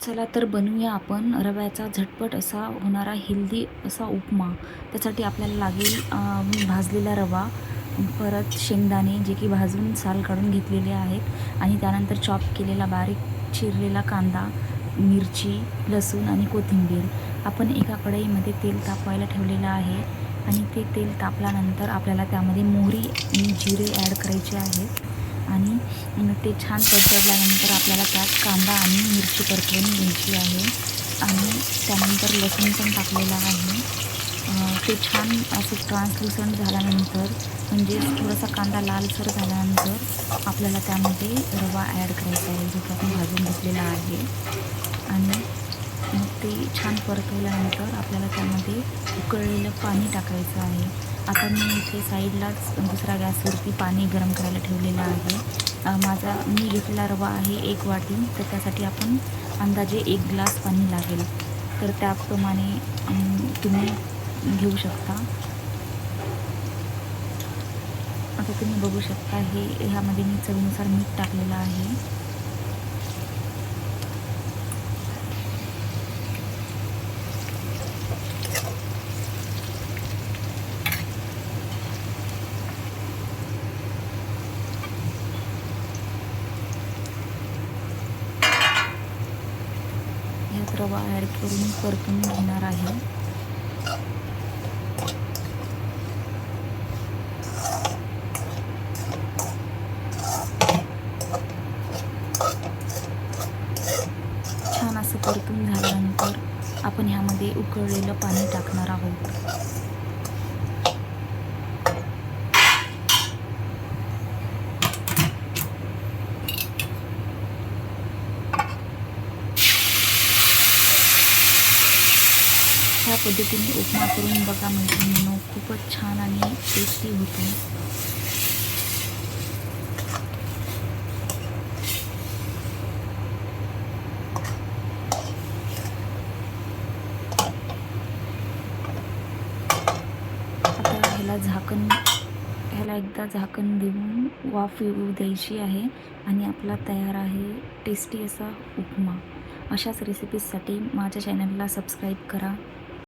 चला तर बनवूया आपण रव्याचा झटपट असा होणारा हेल्दी असा उपमा. त्यासाठी आपल्याला लागेल भाजलेला रवा परत शेंगदाणे जे की भाजून साल काढून घेतलेले आहेत आणि त्यानंतर चॉप केलेला बारीक चिरलेला कांदा मिरची लसूण आणि कोथिंबीर. आपण एका कढईमध्ये तेल तापवायला ठेवलेलं आहे आणि ते तेल तापल्यानंतर आपल्याला त्यामध्ये मोहरी आणि जिरे ॲड करायचे आहेत. आणि मग ते छान परतवल्यानंतर आपल्याला त्यात कांदा आणि मिरची परतवून घ्यायची आहे. आणि त्यानंतर लसूण पण टाकलेला आहे. ते छान असं ट्रान्सलुसंट झाल्यानंतर म्हणजे थोडासा कांदा लालसर झाल्यानंतर आपल्याला त्यामध्ये रवा ॲड करायचा आहे जो की आपण भाजून घेतलेला आहे. आणि मग ते छान परतवल्यानंतर आपल्याला त्यामध्ये उकळलेलं पाणी टाकायचं आहे. आता मी इथे साईडलाच दुसऱ्या गॅसवरती पाणी गरम करायला ठेवलेलं आहे. माझा मी घेतलेला रवा आहे एक वाटी तर त्यासाठी आपण अंदाजे एक ग्लास पाणी लागेल. तर त्याप्रमाणे तुम्ही घेऊ शकता. आता तुम्ही बघू शकता हे ह्यामध्ये मी चवीनुसार मीठ टाकलेलं आहे. ह्यात रवा ॲड करून परतून घेणार आहे. छान असं परतून झाल्यानंतर आपण ह्यामध्ये उकळलेलं पाणी टाकणार आहोत. अशा पद्धतीने उपमा करून बघा म्हणजे मेनू खूपच छान आणि टेस्टी होतो. आता ह्याला झाकण ह्याला एकदा झाकण देऊन वाफ येऊ द्यायची आहे आणि आपला तयार आहे टेस्टी असा उपमा. अशाच रेसिपीजसाठी माझ्या चॅनलला सबस्क्राईब करा.